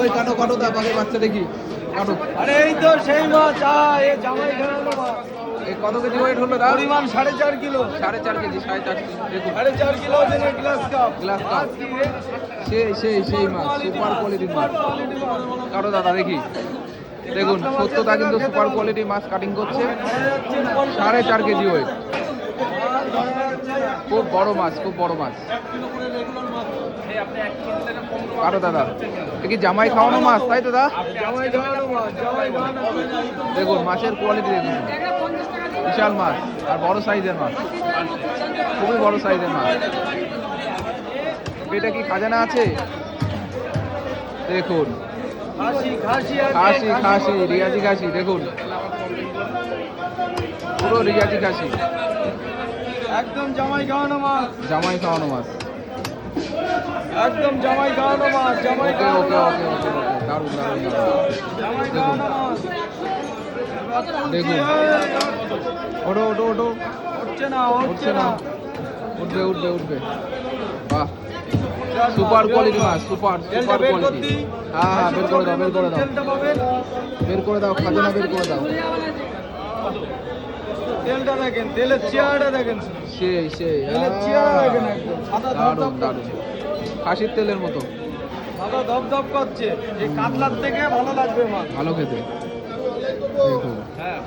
ওই কাটো কাটো বাঘের বাচ্চা দেখি। কাটো। আরে এই তো সেই মাছ এ জামাই মাছ কত কেজি ওয়েট হলো দা পরিমাণ সাড়ে চার কিলো। সাড়ে চার কেজি সাড়ে চার কেজি সাড়ে চার কিলো ওজনের গ্লাস কাপ গ্লাস কাপ সেই সেই সেই মাছ সুপার কোয়ালিটির মাছ। কাটো দাদা দেখি। দেখুন সত্যতা কিন্তু সুপার কোয়ালিটি মাছ কাটিং করছে। সাড়ে চার কেজি ওয়েট খুব বড় মাছ খুব বড় মাছ। কাটো দাদা এ কি জামাই খাওয়ানো মাছ তাই তো দাদা? দেখুন মাছের কোয়ালিটি দেখুন। বিশাল মাছ আর বড় সাইজের মাছ। খুবই বড় সাইজের মাছ। এটা কি খাজানা আছে? দেখুন। খাসি খাসি রিয়াজি খাসি দেখুন। পুরো রিয়াজি খাসি। একদম জামাই খাওয়ানো মাছ। জামাই খাওয়ানো মাছ। একদম জামাই খাওয়ানো মাছ জামাই ওকে ওকে ওকে ওকে দারুণ দারুণ দেখুন। ওটো ওটো ওটো হচ্ছে না উঠছে না। উঠবে উঠবে উঠবে। বাহ। সুপার কোয়ালিটি মাছ সুপার সুপার বের কোয়ালিটি হ্যাঁ হ্যাঁ বের করে দাও বের করে দাও। বের করে দাও খাজানা বের করে দাও। তেলটা দেখেন তেলের চেয়ারটা দেখেন। সেই সেই তেলের চেয়ার দেখেন একদম সাদা দারুণ। দারুণ। খাসির তেলের মতো। সাদা ধপধপ করছে। এই কাতলার থেকে ভালো লাগবে মাছ ভালো খেতে। হ্যাঁ।